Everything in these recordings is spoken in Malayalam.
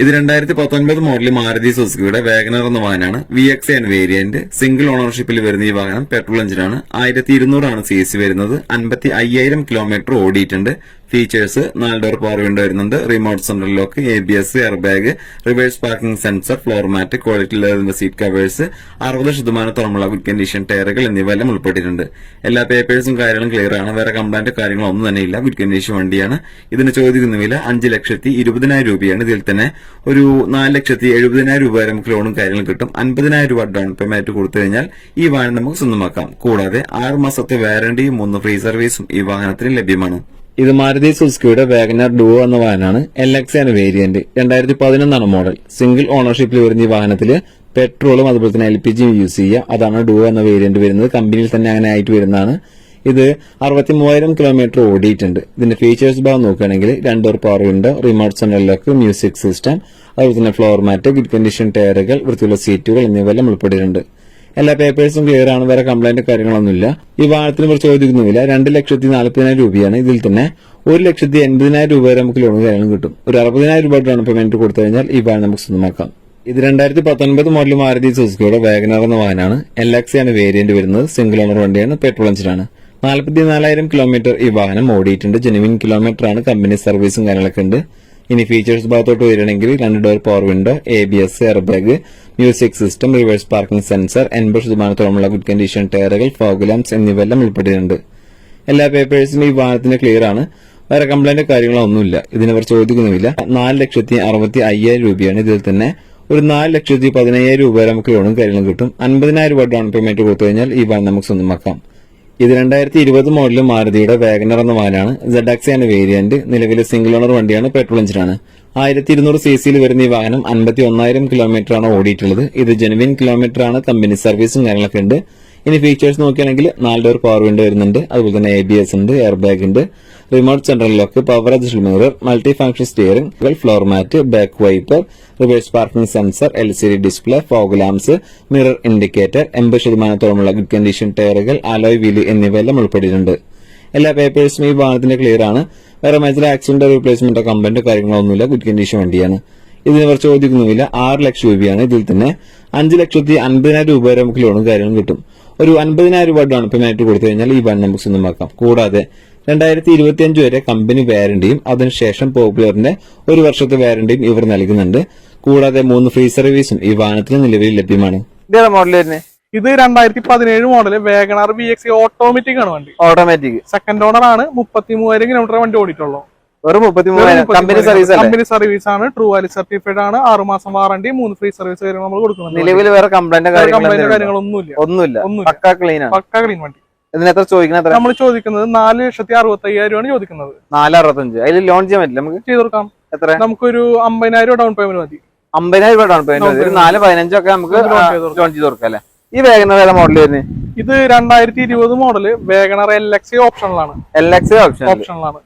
ഇത് രണ്ടായിരത്തി പത്തൊൻപത് മോഡലിൽ മാരുതി സുസുക്കിയുടെ വാഗനർ എന്ന വാഹനമാണ് V X N variant single ഓണർഷിപ്പിൽ വരുന്ന ഈ വാഹനം പെട്രോൾ എഞ്ചിനാണ് ആയിരത്തി ഇരുന്നൂറാണ് സി സി വരുന്നത്. അൻപത്തി അയ്യായിരം കിലോമീറ്റർ ഓടിയിട്ടുണ്ട്. ഫീച്ചേഴ്സ് നാല് ഡോർ പവർ വിൻഡോ വരുന്നുണ്ട്. Remote central lock A B S air bag reverse parking sensor floor mat quality ലെതറിന്റെ seat covers അറുപത് ശതമാനത്തോളമുള്ള ഗുഡ് കണ്ടീഷൻ ടയറുകൾ എന്നിവ എല്ലാം ഉൾപ്പെട്ടിട്ടുണ്ട്. എല്ലാ പേപ്പേഴ്സും കാര്യങ്ങളും ക്ലിയർ ആണ്. വേറെ കംപ്ലൈന്റ് കാര്യങ്ങളൊന്നും തന്നെ ഇല്ല. ഗുഡ് കണ്ടീഷൻ വണ്ടിയാണ്. ഇതിന് ചോദിക്കുന്ന വില അഞ്ച് ലക്ഷത്തി ഇരുപതിനായിരം രൂപയാണ് ഇതിൽ തന്നെ ഒരു നാല് ലക്ഷത്തി എഴുപതിനായിരം രൂപ വരെ നമുക്ക് ലോണും കാര്യങ്ങളും കിട്ടും. അൻപതിനായിരം രൂപ ഡൗൺ പേയ്മെന്റ് കൊടുത്തു കഴിഞ്ഞാൽ ഈ വാഹനം നമുക്ക് സ്വന്തമാക്കാം. കൂടാതെ ആറ് മാസത്തെ വാറണ്ടിയും മൂന്ന് ഫ്രീ സർവീസും ഈ വാഹനത്തിന് ലഭ്യമാണ്. ഇത് മാരുതി സുസുക്കിയുടെ വാഗനർ ഡുവോ എന്ന വാഹനമാണ്. എൽ എക്സ് ആണ് വേരിയന്റ് രണ്ടായിരത്തി പതിനൊന്നാണ് മോഡൽ സിംഗിൾ ഓണർഷിപ്പിൽ വരുന്ന ഈ വാഹനത്തിൽ പെട്രോളും അതുപോലെ തന്നെ എൽ പി ജിയും യൂസ് ചെയ്യുക. അതാണ് ഡുവോ എന്ന വേരിയന്റ് വരുന്നത്. കമ്പനിയിൽ തന്നെ അങ്ങനെ ആയിട്ട് വരുന്നതാണ്. ഇത് അറുപത്തി മൂവായിരം കിലോമീറ്റർ ഓടിയിട്ടുണ്ട്. ഇതിന്റെ ഫീച്ചേഴ്സ് ഭാഗം നോക്കുകയാണെങ്കിൽ രണ്ടോർ power window remote lock music system അതുപോലെ തന്നെ ഫ്ലോർ മാറ്റ് ഗുഡ് കണ്ടീഷൻ ടയറുകൾ വൃത്തിയുള്ള സീറ്റുകൾ എന്നിവയെല്ലാം ഉൾപ്പെട്ടിട്ടുണ്ട്. എല്ലാ പേപ്പേഴ്സും ക്ലിയർ ആണ്. വേറെ കംപ്ലൈന്റ് കാര്യങ്ങളൊന്നുമില്ല. ഈ വാഹനത്തിന് കുറിച്ച് ചോദിക്കുന്നില്ല രണ്ട് ലക്ഷത്തി നാൽപ്പതിനായിരം രൂപയാണ്. ഇതിൽ തന്നെ ഒരു ലക്ഷത്തി എൺപതിനായിരം രൂപ വരെ നമുക്ക് ലോണും കാര്യങ്ങളും കിട്ടും. ഒരു അറുപതിനായിരം രൂപ ഡൗൺ പേയ്മെന്റ് കൊടുത്തു കഴിഞ്ഞാൽ ഈ വാഹനം നമുക്ക് സ്വന്തമാക്കാം. ഇത് രണ്ടായിരത്തി പത്തൊൻപത് മോഡൽ മാരുതി സുസുക്കിയുടെ വേഗനർ എന്ന വാഹനമാണ്. എൽ ആണ് വേരിയന്റ് വരുന്നത്. സിംഗിൾ ഓണർ വണ്ടിയാണ്. പെട്രോൾ എഞ്ചിനാണ് നാൽപ്പത്തിനാലായിരം കിലോമീറ്റർ ഈ വാഹനം ഓടിയിട്ടുണ്ട്. ജെനുവിൻ കിലോമീറ്റർ ആണ്. കമ്പനി സർവീസും കാര്യങ്ങളൊക്കെ ഉണ്ട്. ഇനി ഫീച്ചേഴ്സ് ഭാഗത്തോട്ട് വരികയാണെങ്കിൽ രണ്ട് door power window A B S air bag music system reverse parking sensor എൺപത് ശതമാനത്തോളമുള്ള ഗുഡ് കണ്ടീഷൻ ടയറുകൾ ഫോഗ് ലാംപ്സ് എന്നിവയെല്ലാം ഉൾപ്പെട്ടിട്ടുണ്ട് എല്ലാ പേപ്പേഴ്സിനും ഈ വാഹനത്തിന് ക്ലിയർ ആണ്. വേറെ കംപ്ലൈന്റ് കാര്യങ്ങളോ ഒന്നുമില്ല ഇതിനെ അവർ ചോദിക്കുന്നുമില്ല. നാല് ലക്ഷത്തി അറുപത്തി അയ്യായിരം രൂപയാണ് ഇതിൽ തന്നെ. ഒരു നാല് ലക്ഷത്തി പതിനയ്യായിരം രൂപ വരെ നമുക്ക് ലോണും കാര്യങ്ങളും കിട്ടും. അൻപതിനായിരം രൂപ ഡൗൺ പേയ്മെന്റ് കൊടുത്തു കഴിഞ്ഞാൽ ഈ വാഹനം നമുക്ക് സ്വന്തമാക്കാം. ഇത് രണ്ടായിരത്തി ഇരുപത് മോഡൽ മാരുതിയുടെ വാഗനർ എന്ന വാനാണ്. ZX ആണ് വേരിയന്റ് നിലവിലെ സിംഗിൾ ഓണർ വണ്ടിയാണ് പെട്രോൾ എഞ്ചിനാണ് ആയിരത്തി ഇരുന്നൂറ് സി സിയിൽ വരുന്ന ഈ വാഹനം അൻപത്തി ഒന്നായിരം കിലോമീറ്റർ ആണ് ഓടിയിട്ടുള്ളത്. ഇത് ജെനുവിൻ കിലോമീറ്റർ ആണ് കമ്പനി സർവീസും കാര്യങ്ങളൊക്കെ ഉണ്ട്. ഇനി ഫീച്ചേഴ്സ് നോക്കുകയാണെങ്കിൽ നാല് ഡോർ പവർ വിൻഡോ വരുന്നുണ്ട്. അതുപോലെ തന്നെ എ ബി എസ് ഉണ്ട് എയർ ബാഗ് ഉണ്ട്. Remote central lock power adjust mirror multi function steering floor mat back wiper reverse parking sensor L C D display fog lamps mirror indicator എൺപത് ശതമാനത്തോളമുള്ള ഗുഡ് കണ്ടീഷൻ ടയറുകൾ അലോയ് വീൽ എന്നിവയെല്ലാം ഉൾപ്പെട്ടിട്ടുണ്ട്. എല്ലാ പേപ്പേഴ്സും ഈ വാഹനത്തിന്റെ ക്ലിയർ ആണ്. വേറെ മേജർ ആക്സിഡന്റ് റീപ്ലേസ്മെന്റോ കംപ്ലൈന്റോ കാര്യങ്ങളൊന്നുമില്ല. ഗുഡ് കണ്ടീഷൻ വണ്ടിയാണ്. ഇതിന് ഇവർ ചോദിക്കുന്നുമില്ല ആറ് ലക്ഷം രൂപയാണ് ഇതിൽ തന്നെ. അഞ്ച് ലക്ഷത്തി അൻപതിനായിരം രൂപ വരെ നമുക്ക് ലോണും കാര്യങ്ങളും കിട്ടും. ഒരു അൻപതിനായിരം രൂപ ഡൗൺ പേയ്മെന്റ് കൊടുത്തു കഴിഞ്ഞാൽ ഈ വൺ നമുക്ക് സ്വന്തമാക്കാം കൂടാതെ രണ്ടായിരത്തി ഇരുപത്തിയഞ്ച് വരെ കമ്പനി വാരണ്ടിയും അതിനുശേഷം പോപ്പുലറിന്റെ ഒരു വർഷത്തെ വാരണ്ടിയും ഇവർ നൽകുന്നുണ്ട്. കൂടാതെ മൂന്ന് ഫ്രീ സർവീസും ഈ വാഹനത്തിന് നിലവിൽ ലഭ്യമാണ്. മോഡൽ തന്നെ ഇത് രണ്ടായിരത്തി പതിനേഴ് model WagonR B X automatic ആണ് വണ്ടി. ഓട്ടോമാറ്റിക് സെക്കൻഡ് ഓണർ ആണ്. മുപ്പത്തി മൂവായിരം കിലോമീറ്റർ വണ്ടി ഓടിയിട്ടുള്ളൂ. വെറും കമ്പനി സർവീസ് കമ്പനി സർവീസ് ആണ്. ട്രൂ വാലി സർട്ടിഫൈഡ് ആണ്. ആറ് മാസം വാറണ്ടി മൂന്ന് ഫ്രീ സർവീസ് കാര്യങ്ങൾ നമ്മൾ കൊടുക്കുന്നുണ്ട്. നിലവിൽ വേറെ കംപ്ലൈന്റ് കംപ്ലൈന്റ് കാര്യങ്ങളൊന്നുമില്ല. ഒന്നുമില്ല. ഒന്നുമില്ല. പക്കാ ക്ലീൻ ആണ്. പക്ക ക്ലീൻ വണ്ടി. ഇതിന് എത്ര ചോദിക്കുന്ന എത്ര നമ്മൾ ചോദിക്കുന്നത് നാല് ലക്ഷത്തി അറുപത്തി അയ്യായിരം ആണ് ചോദിക്കുന്നത് നാല് അറുപത്തഞ്ച് അതിൽ ലോൺ ചെയ്യാൻ പറ്റില്ല നമുക്ക് ചെയ്ത് കൊടുക്കാം എത്ര നമുക്കൊരു അമ്പതിനായിരം ഡൗൺ പേയ്മെന്റ് മതി അമ്പതിനായിരം രൂപ ഡൗൺ പേയ്മെന്റ് ഒരു നാല് പതിനഞ്ചൊക്കെ നമുക്ക്. ലോൺ ചെയ്ത് കൊടുക്കാം അല്ലെ ഈ വേഗന ഏതാ മോഡൽ വരുന്നത് ഇത് രണ്ടായിരത്തി ഇരുപത് മോഡൽ വേഗണർ എൽ എക്സ് ഓപ്ഷനിലാണ് എൽ എക്സ് ഓപ്ഷൻ ഓപ്ഷനിലാണ്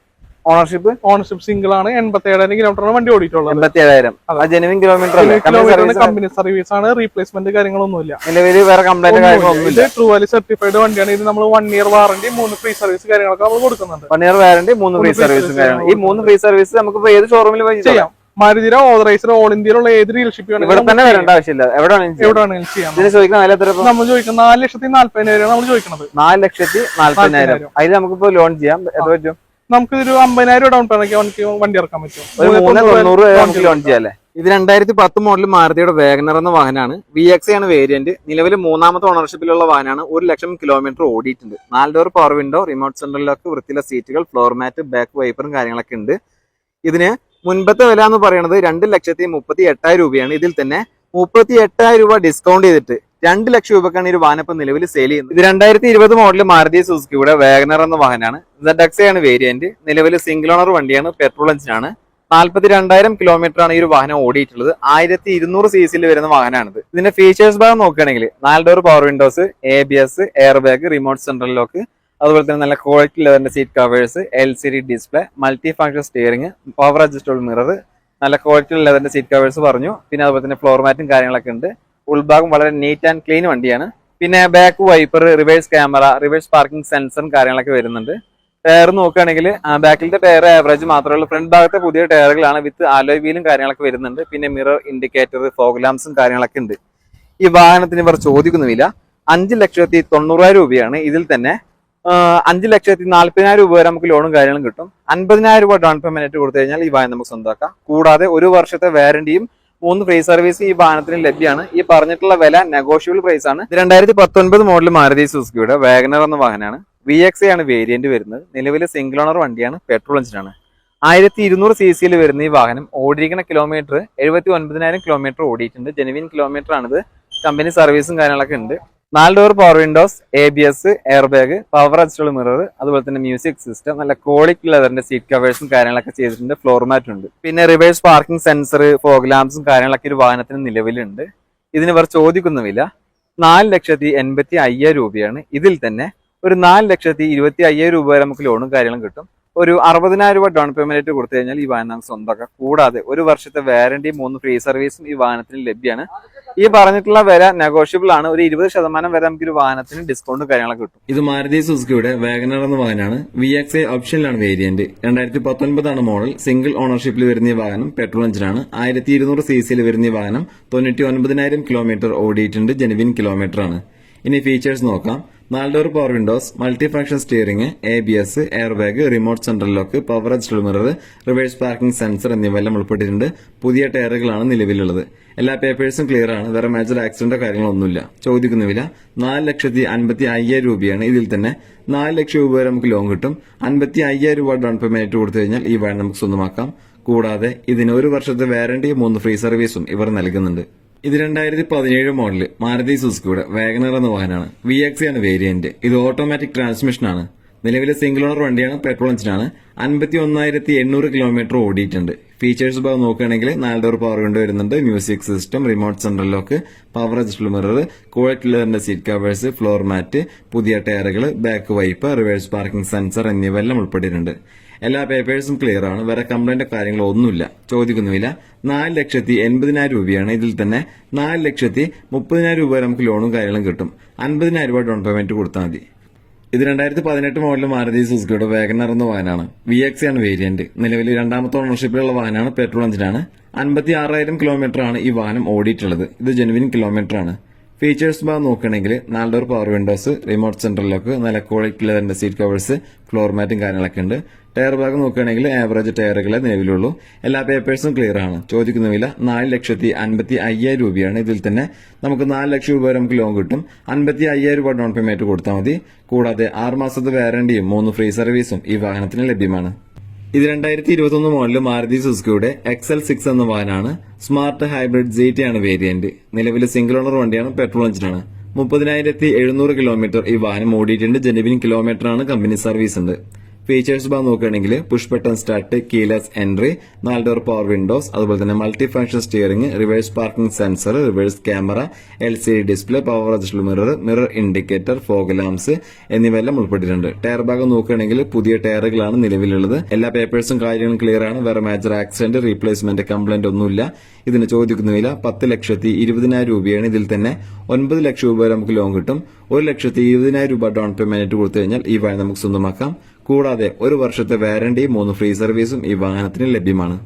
ഓണർഷിപ്പ് ഓണർഷിപ്പ് സിംഗിൾ ആണ്. എൺപത്തി ഏഴായിരം കിലോമീറ്റർ വണ്ടി ഓടിയിട്ടുള്ളത്. എൺപത്തി ഏഴായിരം ജെനുവിൻ കിലോമീറ്റർ കമ്പനി സർവീസ് ആണ് റീപ്ലേസ്മെന്റ് കാര്യങ്ങളൊന്നുമില്ല. നിലവിൽ വേറെ കംപ്ലൈന്റ് കാര്യങ്ങളൊന്നുമില്ല. ഇത് ട്രൂ വാലി സർട്ടിഫൈഡ് വണ്ടിയാണ്. ഇത് നമ്മൾ വൺ ഇയർ വാറണ്ടി മൂന്ന് ഫ്രീ സർവീസ് കാര്യങ്ങളൊക്കെ നമ്മൾ കൊടുക്കുന്നുണ്ട്. വൺ ഇയർ വാറണ്ടി മൂന്ന് ഫ്രീ സർവീസ് ഈ മൂന്ന് ഫ്രീ സർവീസ് നമുക്ക് ഏത് ഷോറൂമിൽ ചെയ്യാം. മാരുതിര ഓതറൈസർ ഓൾ ഇന്ത്യയിലുള്ള ഏത് ഡീലർഷിപ്പ് ഇവിടെ തന്നെ വരേണ്ട ആവശ്യമില്ല. എവിടെ വേണമെങ്കിലും ചെയ്യാം. നമ്മൾ ചോദിക്കുന്നത് നാല് ലക്ഷത്തി നാല്പതിനായിരം നമ്മൾ ചോദിക്കുന്നത് നാല് ലക്ഷത്തി നാല്പതിനായിരം. അതിൽ നമുക്കിപ്പോ ലോൺ ചെയ്യാം. എത്ര പറ്റും? നമുക്ക് ഒരു അമ്പതിനായിരം ഡൗൺ പേയ്മെന്റ് വണ്ടി വണ്ടി ഇറക്കാൻ പറ്റും. ഇത് രണ്ടായിരത്തി പത്ത് മോഡൽ മാരുതിയുടെ വേഗനർ എന്ന വാഹനമാണ്. വി എക്സ് ആണ് വേരിയന്റ് നിലവിൽ മൂന്നാമത്തെ ഓണർഷിപ്പിലുള്ള വാഹനമാണ്. ഒരു ലക്ഷം കിലോമീറ്റർ ഓടിയിട്ടുണ്ട്. നാല് ഡോർ പവർ വിൻഡോ റിമോട്ട് സെന്ററിലൊക്കെ വൃത്തിയുള്ള സീറ്റുകൾ ഫ്ലോർ മാറ്റ് ബാക്ക് വൈപ്പറും കാര്യങ്ങളൊക്കെ ഉണ്ട്. ഇതിന് മുൻപത്തെ വില എന്ന് പറയുന്നത് രണ്ട് ലക്ഷത്തി മുപ്പത്തി എട്ടായിരം രൂപയാണ്. ഇതിൽ തന്നെ മുപ്പത്തി എട്ടായിരം രൂപ ഡിസ്കൗണ്ട് ചെയ്തിട്ട് രണ്ട് ലക്ഷം രൂപക്കാണ് ഈ ഒരു വാഹനം ഇപ്പൊ നിലവിൽ സെയിൽ ചെയ്യുന്നത്. ഇത് രണ്ടായിരത്തി ഇരുപത് മോഡൽ മാരുതി സുസുക്കിയുടെ വേഗനർ എന്ന വാഹനമാണ്. ആണ് വേരിയന്റ് നിലവിൽ സിംഗിൾ ഓണർ വണ്ടിയാണ് പെട്രോൾ എഞ്ചിനാണ് നാൽപ്പത്തി രണ്ടായിരം കിലോമീറ്റർ ആണ് ഈ ഒരു വാഹനം ഓടിയിട്ടുള്ളത്. ആയിരത്തി ഇരുന്നൂറ് സി സിയിൽ വരുന്ന വാഹനമാണിത്. ഇതിന്റെ ഫീച്ചേഴ്സ് ഭാഗം നോക്കുകയാണെങ്കിൽ നാല് door power windows A B S air bag remote central lock അതുപോലെ തന്നെ നല്ല quality ലെതറിന്റെ seat covers L C D display multi function steering power adjustable mirror നല്ല ക്വാളിറ്റി ലെതറിന്റെ സീറ്റ് കവേഴ്സ് പറഞ്ഞു. പിന്നെ അതുപോലെ തന്നെ ഫ്ലോർ മാറ്റും കാര്യങ്ങളൊക്കെ ഉണ്ട്. ഉൾഭാഗം വളരെ നീറ്റ് ആൻഡ് ക്ലീൻ വണ്ടിയാണ്. പിന്നെ back wiper reverse camera reverse parking സെൻസറും കാര്യങ്ങളൊക്കെ വരുന്നുണ്ട്. ടയർ നോക്കുകയാണെങ്കിൽ ബാക്കിലത്തെ ടയർ ആവറേജ് മാത്രമേ ഉള്ളൂ. ഫ്രണ്ട് ഭാഗത്തെ പുതിയ ടയറുകളാണ് വിത്ത് ആലോയ് വീലും കാര്യങ്ങളൊക്കെ വരുന്നുണ്ട്. പിന്നെ മിറർ ഇൻഡിക്കേറ്റർ ഫോഗ് ലാംസും കാര്യങ്ങളൊക്കെ ഉണ്ട്. ഈ വാഹനത്തിന് ഇവർ ചോദിക്കുന്നുമില്ല. അഞ്ച് ലക്ഷത്തി തൊണ്ണൂറായിരം രൂപയാണ്. ഇതിൽ തന്നെ അഞ്ച് ലക്ഷത്തി നാല്പതിനായിരം രൂപ വരെ നമുക്ക് ലോണും കാര്യങ്ങളും കിട്ടും. അൻപതിനായിരം രൂപ ഡൗൺ പേയ്മെന്റ് കൊടുത്തു കഴിഞ്ഞാൽ ഈ വാഹനം നമുക്ക് സ്വന്തമാക്കാം കൂടാതെ ഒരു വർഷത്തെ വാറന്റിയും മൂന്ന് ഫ്രീ സർവീസ് ഈ വാഹനത്തിന് ലഭ്യമാണ് ഈ പറഞ്ഞിട്ടുള്ള വില നെഗോഷ്യബിൾ പ്രൈസ് ആണ്. ഇത് രണ്ടായിരത്തി പത്തൊൻപത് മോഡൽ മാരുതി സുസുക്കിയുടെ വാഗനർ എന്ന വാഹനമാണ്. വി എക്സ് ആണ് വേരിയന്റ് വരുന്നത്. നിലവിലെ സിംഗിൾ ഓണർ വണ്ടിയാണ്. പെട്രോൾ എഞ്ചിനാണ് ആയിരത്തി ഇരുന്നൂറ് സി സിയിൽ വരുന്ന ഈ വാഹനം ഓടിയിരിക്കുന്ന കിലോമീറ്റർ എഴുപത്തി ഒൻപതിനായിരം കിലോമീറ്റർ ഓടിയിട്ടുണ്ട്. ജെനുവിൻ കിലോമീറ്റർ ആണിത്. കമ്പനി സർവീസും കാര്യങ്ങളൊക്കെ ഉണ്ട്. നാല് door power windows A B S air bag power adjustable mirror അതുപോലെ തന്നെ മ്യൂസിക് സിസ്റ്റം നല്ല ക്വാളിറ്റി ലെതറിന്റെ സീറ്റ് കവേഴ്സും കാര്യങ്ങളൊക്കെ ചെയ്തിട്ടുണ്ട് ഫ്ലോർ മാറ്റ് ഉണ്ട്. പിന്നെ റിവേഴ്സ് പാർക്കിംഗ് സെൻസർ ഫോഗ് ലാംപ്സും കാര്യങ്ങളൊക്കെ ഒരു വാഹനത്തിന് നിലവിലുണ്ട്. ഇതിന് ഇവർ ചോദിക്കുന്ന വില നാല് ലക്ഷത്തി എൺപത്തി അയ്യായിരം രൂപയാണ്. ഇതിൽ തന്നെ ഒരു നാല് ലക്ഷത്തി ഇരുപത്തി അയ്യായിരം രൂപ വരെ നമുക്ക് ലോണും കാര്യങ്ങളും കിട്ടും. ഒരു അറുപതിനായിരം രൂപ ഡൗൺ പേയ്മെന്റ് കൊടുത്തു കഴിഞ്ഞാൽ ഈ വാഹനം നമുക്ക് സ്വന്തമാക്കാം. കൂടാതെ ഒരു വർഷത്തെ വാറണ്ടി മൂന്ന് ഫ്രീ സർവീസും ഈ വാഹനത്തിന് ലഭ്യമാണ്. ഈ പറഞ്ഞിട്ടുള്ള വില നെഗോഷ്യബിൾ ആണ്. ഒരു ഇരുപത് ശതമാനം വരെ നമുക്ക് ഒരു വാഹനത്തിന് ഡിസ്കൗണ്ട് കാര്യങ്ങളൊക്കെ കിട്ടും. ഇത് മാരുതി സുസുക്കിയുടെ വാഗനർ എന്ന വാഹനമാണ്. വി എക്സ് ഐ ഓപ്ഷനിലാണ് വേരിയന്റ് രണ്ടായിരത്തി പത്തൊൻപതാണ് മോഡൽ സിംഗിൾ ഓണർഷിപ്പിൽ വരുന്ന ഈ വാഹനം പെട്രോൾ എഞ്ചിനാണ് ആയിരത്തി ഇരുന്നൂറ് സി സിയിൽ വരുന്ന ഈ വാഹനം തൊണ്ണൂറ്റി ഒൻപതിനായിരം കിലോമീറ്റർ ഓടിയിട്ടുണ്ട്. ജെനുവിൻ കിലോമീറ്റർ ആണ്. ഇനി ഫീച്ചേഴ്സ് നോക്കാം. നാല് power windows multi function steering A B S air bag remote central lock power adjustable mirror reverse parking sensor എന്നിവയെല്ലാം ഉൾപ്പെട്ടിട്ടുണ്ട്. പുതിയ ടയറുകളാണ് നിലവിലുള്ളത്. എല്ലാ പേപ്പേഴ്സും ക്ലിയർ ആണ്. വേറെ മേജർ ആക്സിഡന്റോ കാര്യങ്ങളൊന്നുമില്ല ചോദിക്കുന്ന വില നാല് ലക്ഷത്തി അൻപത്തി അയ്യായിരം രൂപയാണ്. ഇതിൽ തന്നെ നാല് ലക്ഷം രൂപ വരെ നമുക്ക് ലോൺ കിട്ടും. അൻപത്തി അയ്യായിരം രൂപ ഡൗൺ പേയ്മെന്റ് കൊടുത്തു കഴിഞ്ഞാൽ ഈ വാഹനം നമുക്ക് സ്വന്തമാക്കാം. കൂടാതെ ഇതിന് ഒരു വർഷത്തെ വാറന്റിയും മൂന്ന് ഫ്രീ സർവീസും ഇവർ നൽകുന്നുണ്ട്. ഇത് രണ്ടായിരത്തി പതിനേഴ് മോഡൽ മാരുതി സുസുക്കിയുടെ വാഗനർ എന്ന വാഹനമാണ്. വി എക്സി ആണ് വേരിയന്റ് ഇത് ഓട്ടോമാറ്റിക് ട്രാൻസ്മിഷനാണ് നിലവിലെ സിംഗിൾ ഓണർ വണ്ടിയാണ് പെട്രോൾ എഞ്ചിനാണ് അൻപത്തി ഒന്നായിരത്തി എണ്ണൂറ് കിലോമീറ്റർ ഓടിയിട്ടുണ്ട്. ഫീച്ചേഴ്സ് ഭാഗം നോക്കുകയാണെങ്കിൽ നാല് ഡോർ പവർ വിൻഡോ വരുന്നുണ്ട്. Music system remote central lock power adjustable mirror കോഴറ്റ് ലെതറിന്റെ സീറ്റ് കവേഴ്സ് ഫ്ലോർ മാറ്റ് പുതിയ ടയറുകൾ back wipe reverse parking sensor എന്നിവയെല്ലാം ഉൾപ്പെട്ടിട്ടുണ്ട്. എല്ലാ പേപ്പേഴ്സും ക്ലിയർ ആണ്. വേറെ കംപ്ലൈന്റ് കാര്യങ്ങളോ ഒന്നുമില്ല. ചോദിക്കുന്നുമില്ല. നാല് ലക്ഷത്തി എൺപതിനായിരം രൂപയാണ് ഇതിൽ തന്നെ. നാല് ലക്ഷത്തി മുപ്പതിനായിരം രൂപ നമുക്ക് ലോണും കാര്യങ്ങളും കിട്ടും. അൻപതിനായിരം രൂപ ഡൗൺ പേയ്മെന്റ് കൊടുത്താൽ മതി. ഇത് രണ്ടായിരത്തി പതിനെട്ട് മോഡൽ മാരുതി സുസുക്കിയുടെ വേഗനർ എന്ന വാഹനമാണ് വി എക്സ് ആണ് വേരിയന്റ് നിലവിൽ രണ്ടാമത്തെ ഓണർഷിപ്പിലുള്ള വാഹനമാണ് പെട്രോൾ എഞ്ചിനാണ് അൻപത്തി ആറായിരം കിലോമീറ്റർ ആണ് ഈ വാഹനം ഓടിയിട്ടുള്ളത്. ഇത് ജെനുവിൻ കിലോമീറ്റർ ആണ്. ഫീച്ചേഴ്സ് ബാർ നോക്കുകയാണെങ്കിൽ നാല് door power windows remote central lock നല്ല ക്വാളിറ്റി ലെതറിന്റെ സീറ്റ് കവേഴ്സ് ഫ്ലോർ മാറ്റും കാര്യങ്ങളൊക്കെ ഉണ്ട്. ടയർ ഭാഗം നോക്കുകയാണെങ്കിൽ ആവറേജ് ടയറുകളെ നിലവിലുള്ളൂ. എല്ലാ പേപ്പേഴ്സും ക്ലിയർ ആണ്. ചോദിക്കുന്ന വില നാല് ലക്ഷത്തി അൻപത്തി അയ്യായിരം രൂപയാണ്. ഇതിൽ തന്നെ നമുക്ക് നാല് ലക്ഷം രൂപ വരെ നമുക്ക് ലോൺ കിട്ടും. അൻപത്തി അയ്യായിരം രൂപ ഡൗൺ പേയ്മെന്റ് കൊടുത്താൽ മതി. കൂടാതെ ആറ് മാസത്തെ വാറണ്ടിയും മൂന്ന് ഫ്രീ സർവീസും ഈ വാഹനത്തിന് ലഭ്യമാണ്. ഇത് രണ്ടായിരത്തി ഇരുപത്തൊന്ന് മോഡൽ മാരുതി സുസുക്കിയുടെ എക്സൽ സിക്സ് എന്ന വാഹനമാണ് സ്മാർട്ട് ഹൈബ്രിഡ് ജെറ്റി ആണ് വേരിയന്റ് നിലവിലെ സിംഗിൾ ഓണർ വണ്ടിയാണ് പെട്രോൾ എഞ്ചിനാണ് മുപ്പതിനായിരത്തി എഴുന്നൂറ് കിലോമീറ്റർ ഈ വാഹനം ഓടിയിട്ടുണ്ട് ജനുവിൻ കിലോമീറ്റർ ആണ് കമ്പനി സർവീസ് ഉണ്ട്. ഫീച്ചേഴ്സ് ബാർ നോക്കുകയാണെങ്കിൽ push button start keyless entry നാല് ഡോർ പവർ വിൻഡോസ് അതുപോലെ തന്നെ multi function steering reverse parking sensor reverse camera L C D display power adjustable mirror mirror indicator fog lamps എന്നിവയെല്ലാം ഉൾപ്പെട്ടിട്ടുണ്ട്. ടയർ ഭാഗം നോക്കുകയാണെങ്കിൽ പുതിയ ടയറുകളാണ് നിലവിലുള്ളത്. എല്ലാ പേപ്പേഴ്സും കാര്യങ്ങളും ക്ലിയർ ആണ്. വേറെ മേജർ ആക്സിഡന്റ് റീപ്ലേസ്മെന്റ് കംപ്ലൈന്റ് ഒന്നുമില്ല. ഇതിന് ചോദിക്കുന്ന വില പത്ത് ലക്ഷത്തി ഇരുപതിനായിരം രൂപയാണ് ഇതിൽ തന്നെ. ഒൻപത് ലക്ഷം രൂപ വരെ നമുക്ക് ലോൺ കിട്ടും. ഒരു ലക്ഷത്തി ഇരുപതിനായിരം രൂപ ഡൗൺ പേയ്മെന്റ് കൊടുത്തു കഴിഞ്ഞാൽ ഈ വാഹനം നമുക്ക് സ്വന്തമാക്കാം. കൂടാതെ ഒരു വർഷത്തെ വാരണ്ടിയും മൂന്ന് ഫ്രീ സർവീസും ഈ വാഹനത്തിന് ലഭ്യമാണ്.